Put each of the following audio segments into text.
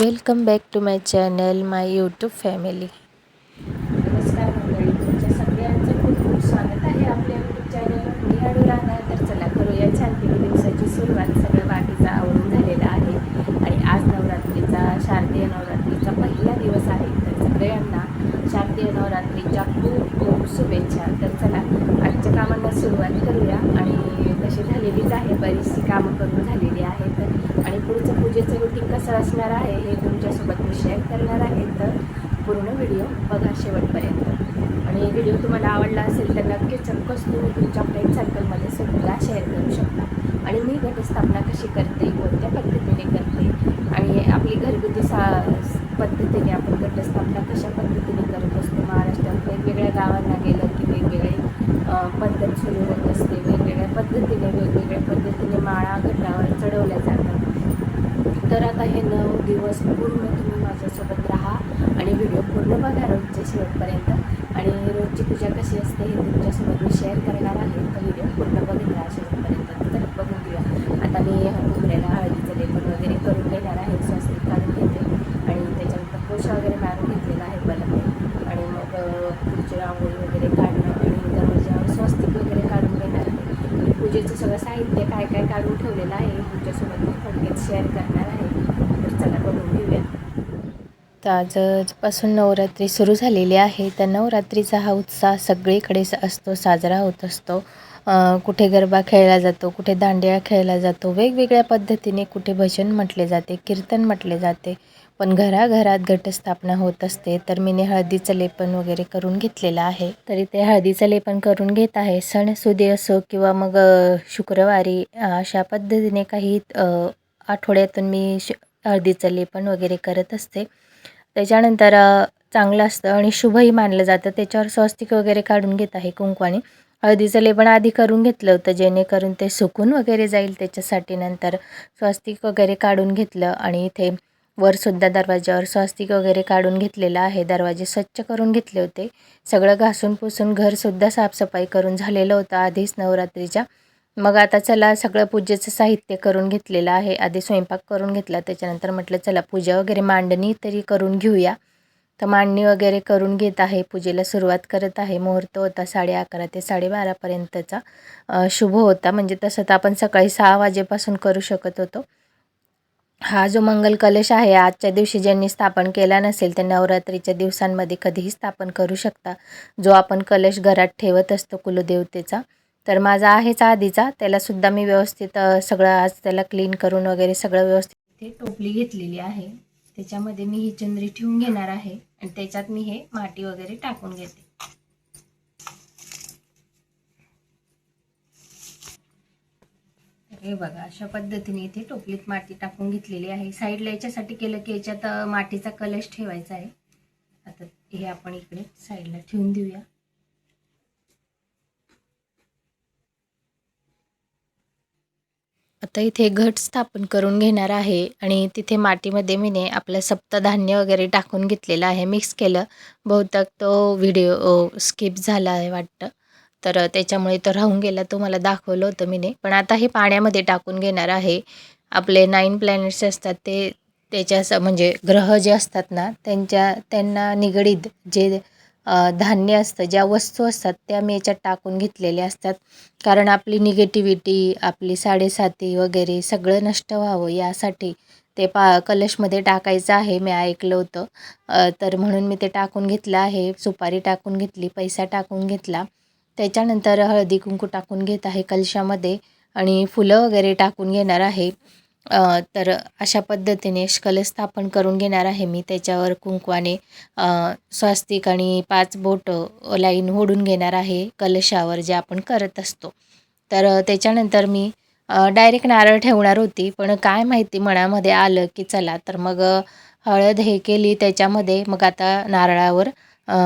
Welcome back to my channel my YouTube family. नमस्कार मंडळी तुमच्या सगळ्यांचं खूप खूप स्वागत आहे आपल्या यूट्यूब चॅनलला पुढे अडू राहणार तर चला करूया छानपैकी दिवसाची सुरुवात. सगळं बाकीचा आवडून झालेलं आहे. आणि आज नवरात्रीचा शारदीय नवरात्रीचा पहिला दिवस आहे. तर सगळ्यांना शारदीय नवरात्रीच्या खूप खूप शुभेच्छा. तर चला आजच्या कामांना सुरुवात करूया. झालेलीच आहे. बरीचशी कामं करून झालेली आहेत. आणि पुढचं पूजेचं रुटीन कसं असणार आहे हे तुमच्यासोबत मी शेअर करणार आहे. तर पूर्ण व्हिडिओ बघा शेवटपर्यंत. आणि व्हिडिओ तुम्हाला आवडला असेल तर नक्कीच चक्कस तुम्ही तुमच्या फ्रेंड सर्कलमध्ये सुद्धा शेअर करू शकता. आणि मी घटस्थापना कशी करते कोणत्या पद्धतीने करते आणि आपली घरगुती सा पद्धतीने आपण घटस्थापना कशा पद्धतीने करत असतो महाराष्ट्रात वेगवेगळ्या गावांना गेलं की वेगवेगळे पद्धत सुरू होत असते वेगवेगळ्या पद्धतीने वेगवेगळ्या पद्धतीने माळा घटावर चढवल्या जातात. तर आता हे नऊ दिवस पूर्ण तुम्ही माझ्यासोबत राहा आणि व्हिडिओ पूर्ण बघा रोजच्या शेवटपर्यंत. आणि रोजची पूजा कशी असते हे तुमच्यासोबत मी शेअर करणार आहे. तर व्हिडिओ पूर्ण बघितला राहा शेवटपर्यंत तर बघून घेऊया आता मी कुंबऱ्याला हळदीचं लेपन वगैरे करून घेणार आहे स्वस्तिक काढून घेते. आणि त्याच्यानंतर कोश वगैरे मारून घेतलेला आहे बलमे. आणि मग अ, पुढची रांगोळी वगैरे काढ आणि दरवाजावर स्वस्तिक वगैरे काढून घेणार आहे आणि पूजेचं सगळं साहित्य काय काय काढून ठेवलेलं आहे तुमच्यासोबत मी थोडक्यात शेअर करणार आहे. तर चला बघून घेऊया. तर आजपासून नवरात्री सुरू झालेली आहे. तर नवरात्रीचा हा उत्साह सगळीकडे असतो साजरा होत असतो. कुठे गरबा खेळला जातो कुठे दांडिया खेळला जातो वेगवेगळ्या पद्धतीने कुठे भजन म्हटले जाते कीर्तन म्हटले जाते. पण घराघरात घटस्थापना होत असते तर मीने हळदीचं लेपन वगैरे करून घेतलेलं आहे. तरी ते हळदीचं लेपन करून घेत आहे. सणसुदी असो किंवा मग शुक्रवारी अशा पद्धतीने काही आठवड्यातून मी श हळदीचं लेपन वगैरे करत असते. त्याच्यानंतर चांगलं असतं आणि शुभही मानलं जातं. त्याच्यावर स्वस्तिक वगैरे काढून घेत आहे कुंकवाने. हळदीचं लेपण आधी करून घेतलं होतं जेणेकरून ते सुकून वगैरे जाईल त्याच्यासाठी. नंतर स्वस्तिक वगैरे काढून घेतलं आणि इथे वरसुद्धा दरवाज्यावर स्वस्तिक वगैरे काढून घेतलेलं आहे. दरवाजे स्वच्छ करून घेतले होते. सगळं घासून पुसून घरसुद्धा साफसफाई करून झालेलं होतं आधीच नवरात्रीच्या. मग आता चला सगळं पूजेचं साहित्य करून घेतलेलं आहे. आधी स्वयंपाक करून घेतला. त्याच्यानंतर म्हटलं चला पूजा वगैरे मांडणी तरी करून घेऊया. तर मांडणी वगैरे करून घेत आहे. पूजेला सुरुवात करत आहे. मुहूर्त होता साडे अकरा ते साडेबारापर्यंतचा शुभ होता. म्हणजे तसं तर आपण सकाळी सहा वाजेपासून करू शकत होतो. हा जो मंगल कलश आहे आजच्या दिवशी ज्यांनी स्थापन केला नसेल ते नवरात्रीच्या दिवसांमध्ये कधीही स्थापन करू शकता. जो आपण कलश घरात ठेवत असतो कुलदेवतेचा तर माझा आहेच आधीचा. त्यालासुद्धा मी व्यवस्थित सगळं आज त्याला क्लीन करून वगैरे सगळं व्यवस्थित इथे टोपली घेतलेली आहे. त्याच्यामध्ये मी ही चंद्री ठेवून घेणार आहे आणि त्याच्यात मी हे माती वगैरे टाकून घेते. हे बघा अशा पद्धतीने इथे टोपलीत माती टाकून घेतलेली आहे. साईडला याच्यासाठी केलं की याच्यात मातीचा कलश ठेवायचा आहे. आता हे आपण इकडे साईडला ठेवून देऊया. आता इथे घट स्थापन करून घेणार आहे आणि तिथे मातीमध्ये मीने आपलं सप्तधान्य वगैरे टाकून घेतलेलं आहे. मिक्स केलं. बहुतेक तो व्हिडिओ स्किप झाला आहे वाटतं. तर त्याच्यामुळे तो राहून गेला तो मला दाखवलं होतं मीने. पण आता हे पाण्यामध्ये टाकून घेणार आहे. आपले नाईन प्लॅनेट्स असतात ते त्याच्या असं म्हणजे ग्रह जे असतात ना त्यांच्या त्यांना निगडीत जे धान्य असतं ज्या वस्तू असतात त्या मी याच्यात टाकून घेतलेल्या असतात. कारण आपली निगेटिव्हिटी आपली साडेसाती वगैरे सगळं नष्ट व्हावं यासाठी ते पा कलशमध्ये टाकायचं आहे मी ऐकलं होतं. तर म्हणून मी ते टाकून घेतलं आहे. सुपारी टाकून घेतली पैसा टाकून घेतला. त्याच्यानंतर हळदी कुंकू टाकून घेत आहे कलशामध्ये आणि फुलं वगैरे टाकून घेणार आहे. तर अशा पद्धतीने कलश स्थापन करून घेणार आहे मी. त्याच्यावर कुंकवाने स्वास्तिक आणि पाच बोट लाईन ओढून घेणार आहे कलशावर जे आपण करत असतो. तर त्याच्यानंतर मी डायरेक्ट नारळ ठेवणार होती पण काय माहिती मनामध्ये आलं की चला तर मग हळद हे केली त्याच्यामध्ये. मग आता नारळावर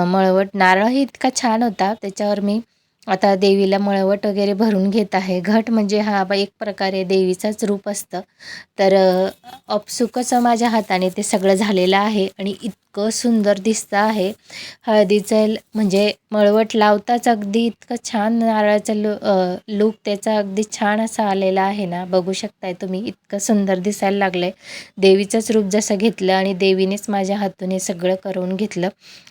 मळवट. नारळही इतका छान होता. त्याच्यावर मी आता देवीला मळवट वगैरे भरून घेत आहे. घट म्हणजे हा बा एक प्रकारे देवीचाच रूप असतं. तर अ, अपसुकच माझ्या हाताने ते सगळं झालेलं आहे आणि इतकं सुंदर दिसतं आहे. हळदीचं म्हणजे मळवट लावताच अगदी इतकं छान नारळाचं लु लूक त्याचा अगदी छान असा आलेला आहे ना. बघू शकताय तुम्ही इतकं सुंदर दिसायला लागलं आहे देवीचंच रूप जसं घेतलं आणि देवीनेच माझ्या हातून हे सगळं करून घेतलं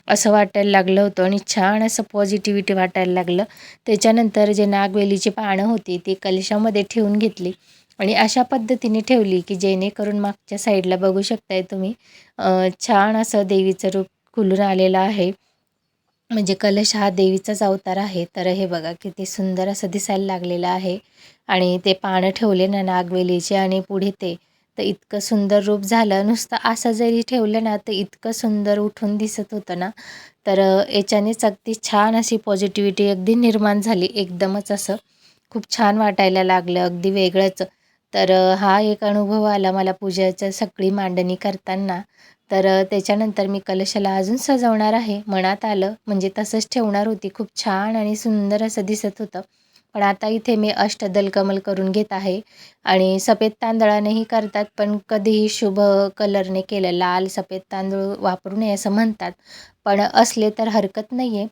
असं वाटायला लागलं होतं आणि छान असं पॉझिटिव्हिटी वाटायला लागलं. त्याच्यानंतर जे नागवेलीची पानं होती ती कलशामध्ये ठेवून घेतली आणि अशा पद्धतीने ठेवली की जेणेकरून मागच्या साईडला बघू शकताय तुम्ही. छान असं देवीचं रूप खुलून आलेलं आहे. म्हणजे कलश हा देवीचाच अवतार आहे. तर हे बघा किती सुंदर असं दिसायला लागलेलं आहे. आणि ते पानं ठेवले ना नागवेलीचे आणि पुढे ते तर इतकं सुंदर रूप झालं. नुसतं असं जरी ठेवलं ना तर इतकं सुंदर उठून दिसत होतं ना. तर याच्यानेच अगदी छान अशी पॉझिटिव्हिटी अगदी निर्माण झाली. एकदमच असं खूप छान वाटायला लागलं. अगदी वेगळंच. तर हा एक अनुभव आला मला पूजेच्या सगळी मांडणी करताना. तर त्याच्यानंतर मी कलशाला अजून सजवणार आहे. मनात आलं. म्हणजे तसंच ठेवणार होती. खूप छान आणि सुंदर असं दिसत होतं. पण आता इथे मी अष्टदल कमल करून घेत आहे. आणि सफेद तांदळानेही करतात पण कधीही शुभ कलरने केलं लाल सफेद तांदूळ वापरू नये असं म्हणतात. पण असले तर हरकत नाही आहे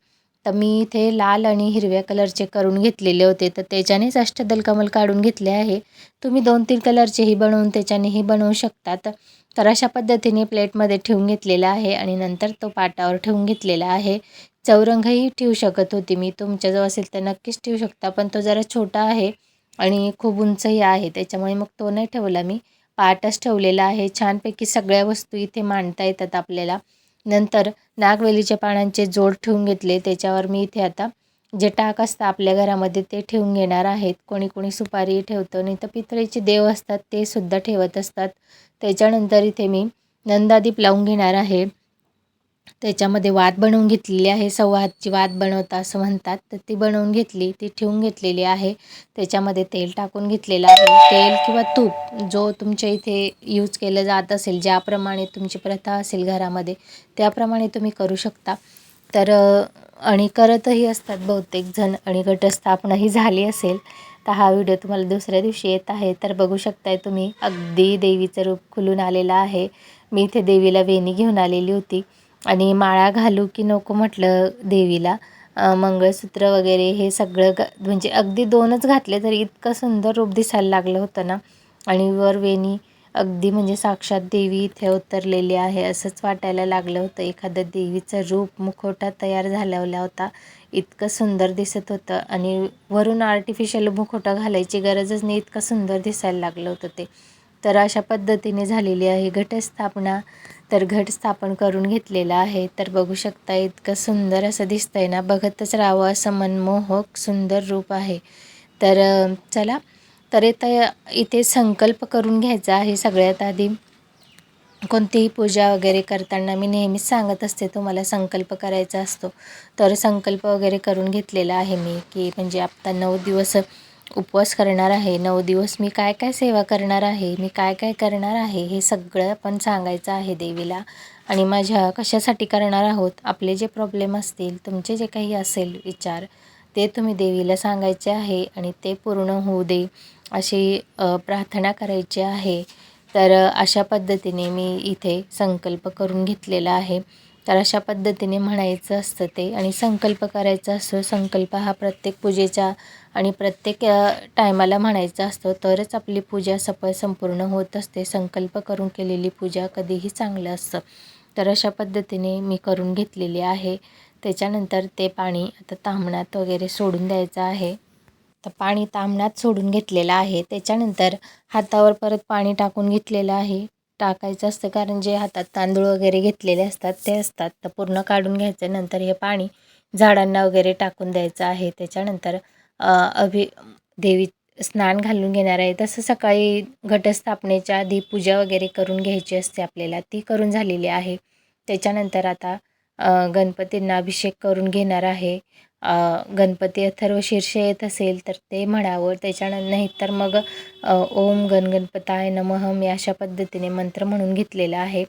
तर मी इथे लाल आणि हिरव्या कलरचे करून घेतलेले होते. तर त्याच्यानेच अष्टदल कमल काढून घेतले आहे. तुम्ही दोन तीन कलरचेही बनवून त्याच्यानेही बनवू शकतात. तर अशा पद्धतीने प्लेटमध्ये ठेवून घेतलेला आहे आणि नंतर तो पाटावर ठेवून घेतलेला आहे. चौरंगही ठेवू शकत होती मी. तुमच्याजवळ असेल तर नक्कीच ठेवू शकता पण तो जरा छोटा आहे आणि खूप उंचही आहे त्याच्यामुळे मग तो नाही ठेवला मी. पाटच ठेवलेला आहे. छानपैकी सगळ्या वस्तू इथे मांडता येतात आपल्याला. नंतर नागवेलीच्या पानांचे जोड ठेवून घेतले. त्याच्यावर मी इथे आता जे टाक असतं आपल्या घरामध्ये ते ठेवून घेणार आहेत. कोणी कोणी सुपारी ठेवतं नाही तर पितळेचे देव असतात ते सुद्धा ठेवत असतात. त्याच्यानंतर इथे मी नंदादीप लावून घेणार आहे. त्याच्यामध्ये वात बनवून घेतलेली आहे. सव्वा हातची वात बनवता असं म्हणतात. तर ती बनवून घेतली ती ठेवून घेतलेली आहे. त्याच्यामध्ये तेल टाकून घेतलेलं आहे. तेल किंवा तूप जो तुमच्या इथे यूज केलं जात असेल ज्याप्रमाणे तुमची प्रथा असेल घरामध्ये त्याप्रमाणे तुम्ही करू शकता. तर आणि करतही असतात बहुतेक जण आणि घटस्थापनाही झाली असेल. तर हा व्हिडिओ तुम्हाला दुसऱ्या दिवशी येत आहे. तर बघू शकताय तुम्ही अगदी देवीचं रूप खुलून आलेलं आहे. मी इथे देवीला वेणी घेऊन आलेली होती. आणि माळा घालू की नको म्हटलं देवीला. मंगळसूत्र वगैरे हे सगळं ग म्हणजे अगदी दोनच घातले तरी इतकं सुंदर रूप दिसायला लागलं होतं ना. आणि वर वेणी अगदी म्हणजे साक्षात देवी इथे उतरलेली आहे असंच वाटायला लागलं होतं. एखादं देवीचं रूप मुखवटा तयार झालेला होता. इतकं सुंदर दिसत होतं. आणि वरून आर्टिफिशियल मुखवटा घालायची गरजच नाही इतकं सुंदर दिसायला लागलं होतं ते. तर अशा पद्धतीने झालेली आहे घटस्थापना. तर घट स्थापन करून घेतलेलं आहे. तर बघू शकता इतकं सुंदर असं दिसतंय ना. बघतच राहावं असं मनमोहक सुंदर रूप आहे. तर चला. तर इथं इथे संकल्प करून घ्यायचा आहे सगळ्यात आधी. कोणतीही पूजा वगैरे करताना मी नेहमीच सांगत असते तुम्हाला संकल्प करायचा असतो. तर संकल्प वगैरे करून घेतलेला आहे मी की म्हणजे आता नऊ दिवस उपवास करणार आहे नऊ दिवस मी काय काय सेवा करणार आहे मी काय काय करणार आहे हे सगळं आपण सांगायचं आहे देवीला. आणि माझ्या कशासाठी करणार आहोत आपले जे प्रॉब्लेम असतील तुमचे जे काही असेल विचार ते तुम्ही देवीला सांगायचे आहे आणि ते पूर्ण होऊ दे अशी प्रार्थना करायची आहे. तर अशा पद्धतीने मी इथे संकल्प करून घेतलेला आहे. तर अशा पद्धतीने म्हणायचं असतं ते. आणि संकल्प करायचा असतो. संकल्प हा प्रत्येक पूजेचा आणि प्रत्येक टायमाला म्हणायचा असतो. तरच आपली पूजा सफळ संपूर्ण होत असते. संकल्प करून केलेली पूजा कधीही चांगलं असतं. तर अशा पद्धतीने मी करून घेतलेली आहे. त्याच्यानंतर ते पाणी आता तांबणात वगैरे सोडून द्यायचं आहे. तर पाणी तांबणात सोडून घेतलेलं आहे. त्याच्यानंतर हातावर परत पाणी टाकून घेतलेलं आहे. टाकायचं असतं कारण जे हातात तांदूळ वगैरे घेतलेले असतात ते असतात. तर पूर्ण काढून घ्यायचं नंतर हे पाणी झाडांना वगैरे टाकून द्यायचं आहे. त्याच्यानंतर अभि देवी स्नान घालून घेणार आहे. तसं सकाळी घटस्थापनेच्या आधी पूजा वगैरे करून घ्यायची असते आपल्याला. ती करून झालेली आहे. त्याच्यानंतर आता गणपतींना अभिषेक करून घेणार आहे. गणपती अथर्व शीर्ष येत असेल तर ते म्हणावं. त्याच्यानं नाही तर मग ओम गणगणपताय नमः मी अशा पद्धतीने मंत्र म्हणून घेतलेला आहे.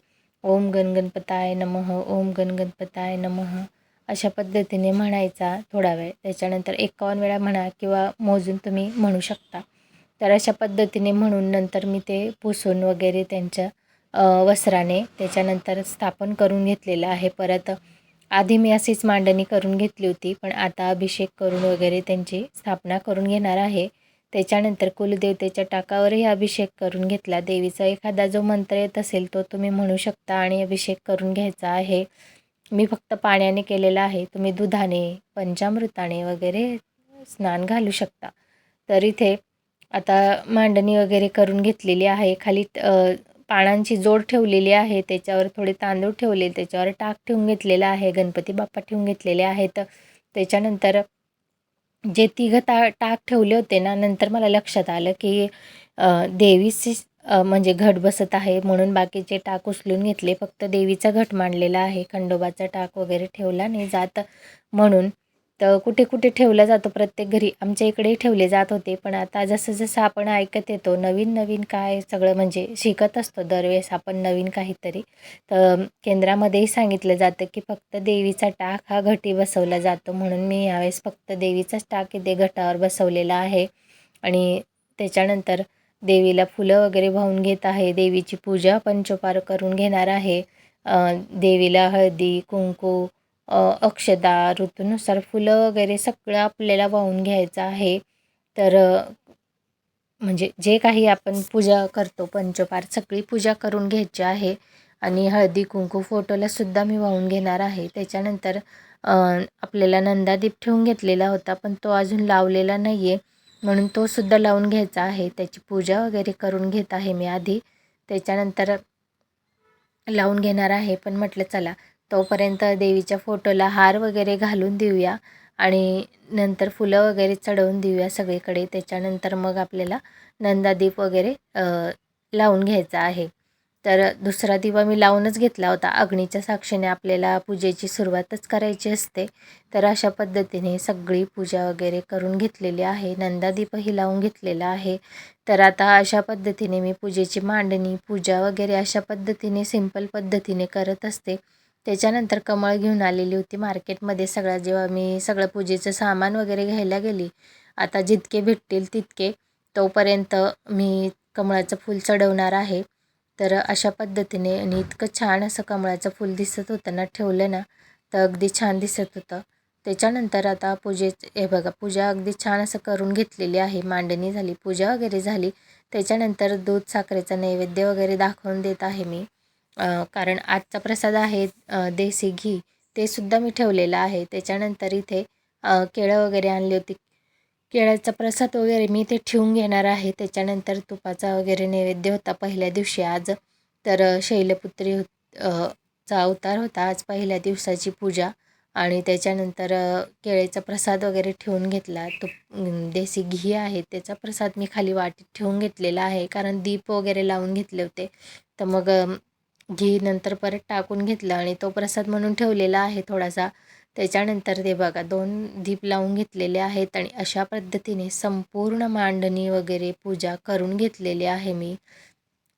ओम गणगणपताय नमः ओम गणगणपताय नमः अशा पद्धतीने म्हणायचा थोडा वेळ. त्याच्यानंतर एकावन्न वेळा म्हणा किंवा मोजून तुम्ही म्हणू शकता. तर अशा पद्धतीने म्हणून नंतर मी ते पुसून वगैरे त्यांच्या वस्त्राने त्याच्यानंतर स्थापन करून घेतलेलं आहे. परत आधी मी अशीच मांडणी करून घेतली होती पण आता अभिषेक करून वगैरे त्यांची स्थापना करून घेणार आहे. त्याच्यानंतर कुलदेवतेच्या टाकावरही अभिषेक करून घेतला. देवीचा एखादा जो मंत्र येत असेल तो तुम्ही म्हणू शकता आणि अभिषेक करून घ्यायचा आहे. मी फक्त पाण्याने केलेला आहे. तुम्ही दुधाने पंचामृताने वगैरे स्नान घालू शकता. तर इथे आता मांडणी वगैरे करून घेतलेली आहे. खाली पानांची जोड ठेवलेली आहे त्याच्यावर थोडे तांदूळ ठेवले त्याच्यावर टाक ठेवून घेतलेला आहे गणपती बाप्पा ठेवून घेतलेले आहेत. त्याच्यानंतर जे तिघं ता टाक ठेवले होते ना नंतर मला लक्षात आलं की देवीची म्हणजे घट बसत आहे म्हणून बाकीचे टाक उचलून घेतले फक्त देवीचा घट मांडलेला आहे खंडोबाचा टाक वगैरे ठेवला नाही जात म्हणून. तर कुठे कुठे ठेवला जातो प्रत्येक घरी. आमच्या इकडेही ठेवले जात होते. पण आता जसं जसं आपण ऐकत येतो नवीन नवीन काय सगळं म्हणजे शिकत असतो दरवेळेस आपण नवीन काहीतरी. तर केंद्रामध्येही सांगितलं जातं की फक्त देवीचा टाक हा घटी बसवला जातो. म्हणून मी यावेळेस फक्त देवीचाच टाक इथे घटावर बसवलेला आहे. आणि त्याच्यानंतर देवीला फुलं वगैरे वाहून घेत आहे. देवीची पूजा पंचोपार करून घेणार आहे. देवीला हळदी कुंकू अक्षदा ऋतूनुसार फुलं वगैरे सगळं आपल्याला वाहून घ्यायचं आहे. तर म्हणजे जे काही आपण पूजा करतो पंचोपार सगळी पूजा करून घ्यायची आहे. आणि हळदी कुंकू फोटोला सुद्धा मी वाहून घेणार आहे. त्याच्यानंतर आपल्याला नंदादीप ठेवून घेतलेला होता पण तो अजून लावलेला नाही आहे म्हणून तो सुद्धा लावून घ्यायचा आहे. त्याची पूजा वगैरे करून घेत आहे मी आधी. त्याच्यानंतर लावून घेणार आहे. पण म्हटलं चला तोपर्यंत देवीच्या फोटोला हार वगैरे घालून देऊया आणि नंतर फुलं वगैरे चढवून देऊया सगळीकडे. त्याच्यानंतर मग आपल्याला नंदादीप वगैरे लावून घ्यायचा आहे. तर दुसरा दिवा मी लावूनच घेतला होता. अग्नीच्या साक्षीने आपल्याला पूजेची सुरुवातच करायची असते. तर अशा पद्धतीने सगळी पूजा वगैरे करून घेतलेली आहे. नंदादीपही लावून घेतलेला आहे. तर आता अशा पद्धतीने मी पूजेची मांडणी पूजा वगैरे अशा पद्धतीने सिंपल पद्धतीने करत असते. त्याच्यानंतर कमळ घेऊन आलेली होती मार्केटमध्ये सगळ्या जेव्हा मी सगळं पूजेचं सामान वगैरे घ्यायला गेली आता जितके भेटतील तितके. तोपर्यंत मी कमळाचं फूल चढवणार आहे. तर अशा पद्धतीने आणि इतकं छान असं कमळाचं फूल दिसत होतं ना ठेवलं ना तर अगदी छान दिसत होतं. त्याच्यानंतर आता पूजेच हे बघा पूजा अगदी छान असं करून घेतलेली आहे. मांडणी झाली पूजा वगैरे झाली. त्याच्यानंतर दूध साखरेचा नैवेद्य वगैरे दाखवून देत आहे मी. कारण आजचा प्रसाद आहे देसी घी. ते सुद्धा मी ठेवलेलं आहे. त्याच्यानंतर इथे केळं वगैरे आणली होती. केळ्याचा प्रसाद वगैरे मी ते ठेवून घेणार आहे. त्याच्यानंतर तुपाचा वगैरे नैवेद्य होता पहिल्या दिवशी आज. तर शैलपुत्री चा अवतार होता आज पहिल्या दिवसाची पूजा. आणि त्याच्यानंतर अ, केळीचा प्रसाद वगैरे ठेवून घेतला. तो देसी घी आहे. त्याचा प्रसाद मी खाली वाटीत ठेवून घेतलेला आहे. कारण दीप वगैरे लावून घेतले होते. तर मग घी नंतर परत टाकून घेतलं आणि तो प्रसाद म्हणून ठेवलेला आहे थोडासा. त्याच्यानंतर ते बघा दोन दीप लावून घेतलेले आहेत आणि अशा पद्धतीने संपूर्ण मांडणी वगैरे पूजा करून घेतलेली आहे मी.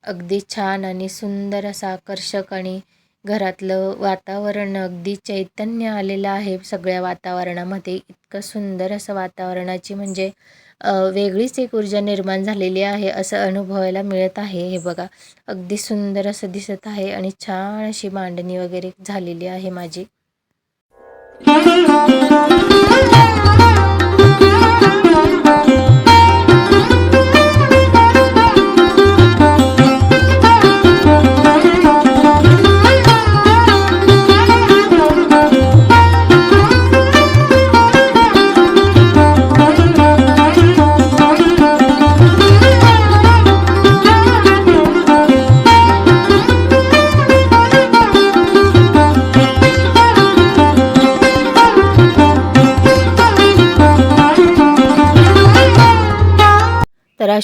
अगदी छान आणि सुंदर असं आकर्षक आणि घरातलं वातावरण अगदी चैतन्य आलेलं आहे सगळ्या वातावरणामध्ये. इतकं सुंदर असं वातावरणाची म्हणजे वेगळीच एक ऊर्जा निर्माण झालेली आहे असं अनुभवायला मिळत आहे. हे बघा अगदी सुंदर असं दिसत आहे आणि छान अशी मांडणी वगैरे झालेली आहे माझी.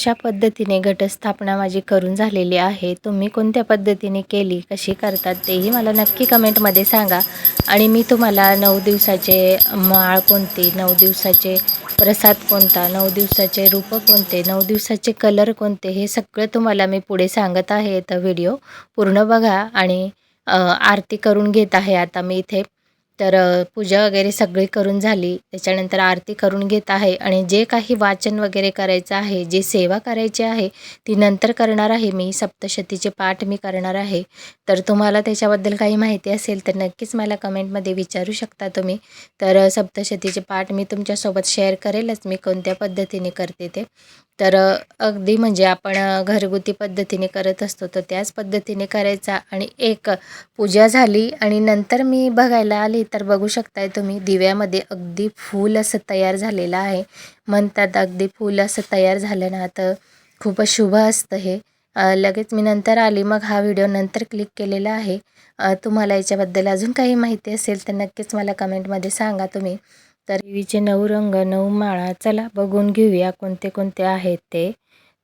अशा पद्धतीने घटस्थापना माझी करून झालेली आहे तुम्ही कोणत्या पद्धतीने केली कशी करतात तेही मला नक्की कमेंटमध्ये सांगा. आणि मी तुम्हाला नऊ दिवसाचे माळ कोणती नऊ दिवसाचे प्रसाद कोणता नऊ दिवसाचे रूप कोणते नऊ दिवसाचे कलर कोणते हे सगळं तुम्हाला मी पुढे सांगत आहे. तर व्हिडिओ पूर्ण बघा आणि आरती करून घेत आहे. आता मी इथे तर पूजा वगैरे सगळी करून झाली. त्याच्यानंतर आरती करून घेत आहे आणि जे काही वाचन वगैरे करायचं आहे जे सेवा करायची आहे ती नंतर करणार आहे मी. सप्तशतीचे पाठ मी करणार आहे. तर तुम्हाला त्याच्याबद्दल काही माहिती असेल तर नक्कीच मला कमेंटमध्ये विचारू शकता तुम्ही. तर सप्तशतीचे पाठ मी तुमच्यासोबत शेअर करेलच मी कोणत्या पद्धतीने करते ते. तर अगदी म्हणजे आपण घरगुती पद्धतीने करत असतो तर त्याच पद्धतीने करायचा आणि एक पूजा झाली आणि नंतर मी बघायला आली तर बघू शकताय तुम्ही दिव्यामध्ये अगदी फूल असं तयार झालेलं आहे. म्हणतात अगदी फूल असं तयार झालं ना तर खूपच शुभ असतं हे. लगेच मी नंतर आली मग हा व्हिडिओ नंतर क्लिक केलेला आहे. तुम्हाला याच्याबद्दल अजून काही माहिती असेल तर नक्कीच मला कमेंटमध्ये सांगा तुम्ही. तर देवीचे नऊ रंग नऊ माळा चला बघून घेऊया कोणते कोणते आहेत ते.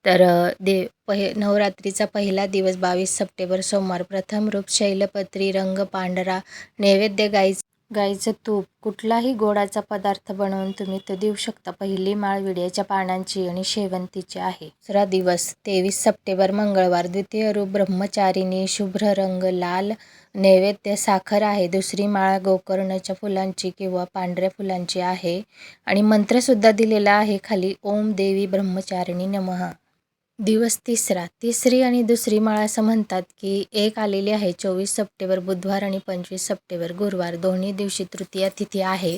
तर दे पहि नवरात्रीचा पहिला दिवस बावीस सप्टेंबर सोमवार. प्रथम रूप शैलपत्री रंग पांढरा नैवेद्य गाईच गाईचं तूप कुठलाही गोडाचा पदार्थ बनवून तुम्ही तो देऊ शकता. पहिली माळ विड्याच्या पानांची आणि शेवंतीची आहे. दुसरा दिवस तेवीस सप्टेंबर मंगळवार. द्वितीय रूप ब्रह्मचारिणी शुभ्र रंग लाल नैवेद्य साखर आहे. दुसरी माळ गोकर्णाच्या फुलांची किंवा पांढऱ्या फुलांची आहे. आणि मंत्रसुद्धा दिलेला आहे खाली ओम देवी ब्रह्मचारिणी नमः. दिवस तिसरा. तिसरी आणि दुसरी माळ असं म्हणतात की एक आलेली आहे चोवीस सप्टेंबर बुधवार आणि पंचवीस सप्टेंबर गुरुवार. दोन्ही दिवशी तृतीया तिथी आहे.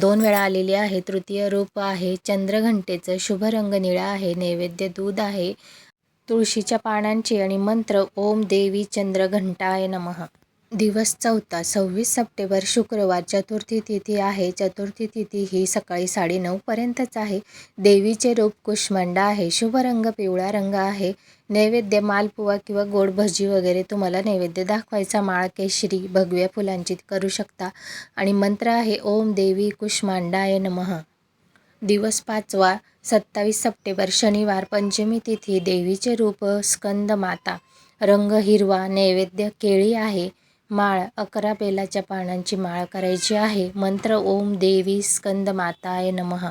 दोन वेळा आलेली आहे. तृतीय रूप आहे. चंद्रघंटेचं शुभ रंग निळा आहे. नैवेद्य दूध आहे. तुळशीच्या पानांची आणि मंत्र ओम देवी चंद्रघंटाय नमः. दिवस चौथा सव्वीस सप्टेंबर शुक्रवार चतुर्थी तिथी आहे. चतुर्थी तिथी ही सकाळी साडेनऊपर्यंतच आहे. देवीचे रूप कुष्मांडा आहे. शुभ रंग पिवळा रंग आहे. नैवेद्य मालपुवा किंवा गोड भजी वगैरे तुम्हाला नैवेद्य दाखवायचा. माळ केशरी भगव्या फुलांची करू शकता. आणि मंत्र आहे ओम देवी कुष्मांडाय नमः. दिवस पाचवा सत्तावीस सप्टेंबर शनिवार पंचमी तिथी देवीचे रूप स्कंद माता रंग हिरवा नैवेद्य केळी आहे. माळ अकरा बेलाच्या पानांची माळ करायची आहे. मंत्र ओम देवी स्कंद माताय नमः.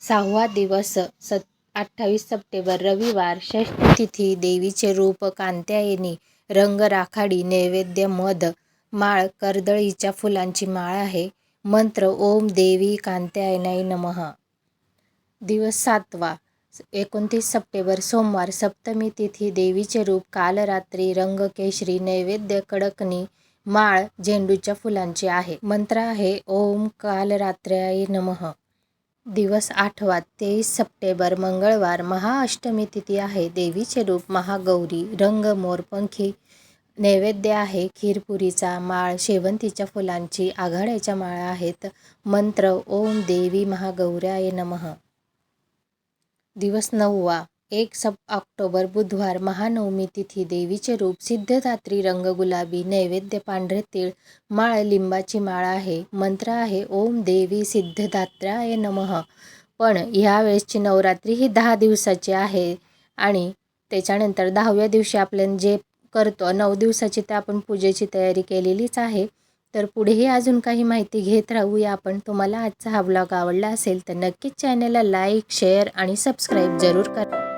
सहावा दिवस सत अठ्ठावीस सप्टेंबर रविवार. षष्ठी तिथी देवीचे रूप कांत्यायनी रंग राखाडी नैवेद्य मध माळ कर्दळीच्या फुलांची माळ आहे. मंत्र ओम देवी कांत्यायनाय नमः. दिवस सातवा. एकोणतीस सप्टेंबर सोमवार सप्तमी तिथी देवीचे रूप काल रात्री रंग केशरी नैवेद्य कडकनी माळ झेंडूच्या फुलांची आहे. मंत्र आहे ओम कालरात्र्याय नमः. दिवस आठवा तेवीस सप्टेंबर मंगळवार महाअष्टमी तिथी आहे. देवीचे रूप महागौरी रंग मोरपंखी नैवेद्य आहे. खीरपुरीचा माळ शेवंतीच्या फुलांची आघाड्याच्या माळा आहेत. मंत्र ओम देवी महागौऱ्याय नमः. दिवस नववा एक सप ऑक्टोबर बुधवार महानवमी तिथी देवीचे रूप सिद्धदात्री रंग गुलाबी नैवेद्य पांढरे तीळ माळ लिंबाची माळ आहे मंत्र आहे ओम देवी सिद्धदात्राय नमः. पण ह्यावेळेसची नवरात्री ही दहा दिवसाची आहे आणि त्याच्यानंतर दहाव्या दिवशी आपण जे करतो नऊ दिवसाची त्या आपण पूजेची तयारी केलेलीच आहे. तर पुढेही अजून काही माहिती घेत राहूया. आपण तुम्हाला आजचा हा ब्लॉग आवडला असेल तर नक्कीच चॅनलला लाईक शेअर आणि सबस्क्राईब जरूर करा.